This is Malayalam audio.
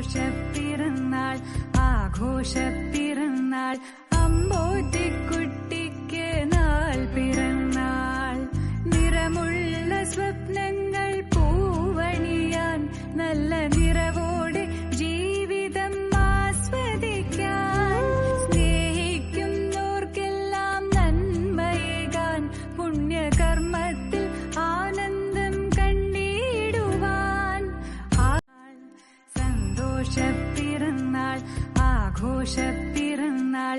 സന്തോഷപ്പിറന്നാൾ ആഘോഷപ്പിറന്നാൾ അമ്പോറ്റിക്കുട്ടിക്ക് നാൾ പിറന്നാൾ. നിറമുള്ള സ്വപ്നങ്ങൾ പൂവണിയാൻ നല്ല നിറവോടെ ജീവിതം ആസ്വദിക്കാൻ. സ്നേഹിക്കുന്നോർക്കെല്ലാം നന്മയേകാൻ പുണ്യകർമ്മത്തിൽ സന്തോഷപ്പിറന്നാൾ ആഘോഷപ്പിറന്നാൾ